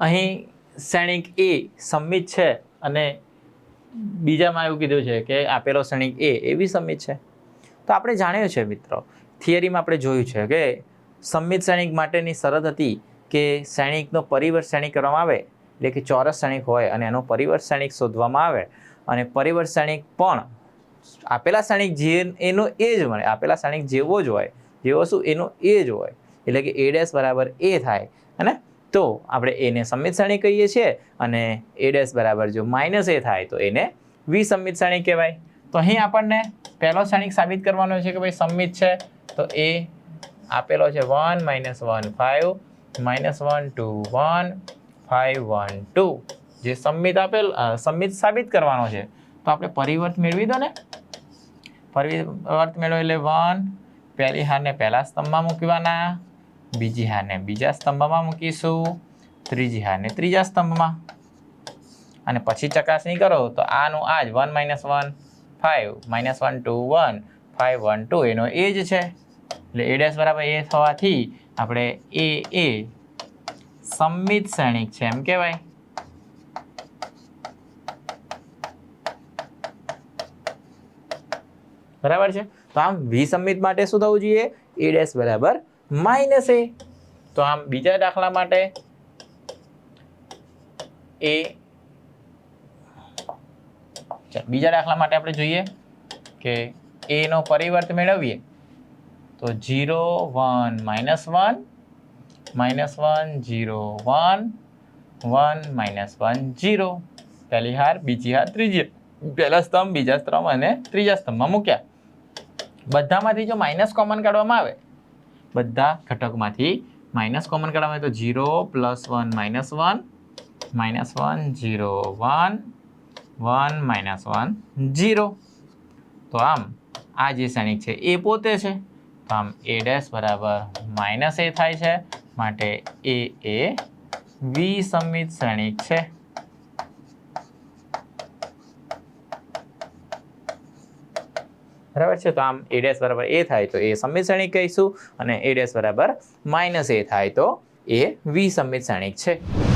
અહીં શ્રેણિક એ સંમિત છે અને બીજામાં એવું કીધું છે કે આપેલો શ્રેણિક એ એ બી સંમિત છે. તો આપણે જાણ્યું છે મિત્રો, થિયરીમાં આપણે જોયું છે કે સંમિત શ્રેણિક માટેની શરત હતી કે શ્રેણિકનો પરિવર્ત શ્રેણિક કરવામાં આવે, એટલે કે ચોરસ શ્રેણિક હોય અને એનો પરિવર્ત શ્રેણિક શોધવામાં આવે. અને પરિવર્ત શ્રેણિક પણ આપેલા શ્રેણિક જે એનો એ જ મળે, આપેલા શ્રેણિક જેવો જ હોય જેવો શું એનો એ જ હોય, એટલે કે એ ડેશ બરાબર એ થાય, અને તો આપણે એને સંમિત શ્રેણી કહીએ છીએ અને એ ડેશ બરાબર જો માઇનસ એ થાય તો એને વિસંમિત શ્રેણી કહેવાય. તો અહીં આપણને પહેલો શ્રેણિક સાબિત કરવાનો છે કે ભાઈ સંમિત છે, તો એ આપેલો છે one minus one five minus one two one five one two જે સંમિત આપેલ સંમિત સાબિત કરવાનો છે. તો આપણે પરિવર્ત મેળવી દો ને. પરિવર્ત મેળવો એટલે વન પહેલી હારને પહેલા સ્તંભમાં મૂકવાના. બીજી હારને બીજા સ્તંભમાં મૂકીશું, ત્રીજી હારને ત્રીજા સ્તંભમાં. અને પછી ચકાસણી કરો તો આનું આ જ one minus one five minus one two one five one two એનો એ જ છે. એટલે એ ડેશ બરાબર એ થવાથી આપણે એ એ સંમિત શ્રેણિક છે, એમ કહેવાય. બરાબર છે? તો આમ વિસંમિત માટે શું થવું જોઈએ? એ ડેશ બરાબર માઇનસ એ. તો આમ બીજા દાખલા માટે એ બીજા દાખલા માટે આપણે જોઈએ કે એ નો પરિવર્ત મેળવીએ. તો zero one, minus one minus one zero one one, minus one zero પહેલી હાર, બીજી હાર, ત્રીજી પહેલા સ્તંભ, બીજા સ્તંભ અને ત્રીજા સ્તંભમાં મૂક્યા. બધામાંથી જો માઇનસ કોમન કાઢવામાં આવે બધા ઘટકમાંથી માઇનસ કોમન કાઢવામાં આવે તો zero plus one minus one minus one zero one one minus one zero તો આમ આ જે શ્રેણિક છે એ પોતે છે. તો આમ એ ડેશ બરાબર માઇનસ એ થાય છે. માટે એ એ વિસમિત શ્રેણિક છે. બરાબર છે? તો આમ એ ડેશ બરાબર એ થાય તો એ સંમિત શ્રેણિક કહીશું અને એ ડેશ બરાબર માઇનસ એ થાય તો એ વિસંમિત શ્રેણિક છે.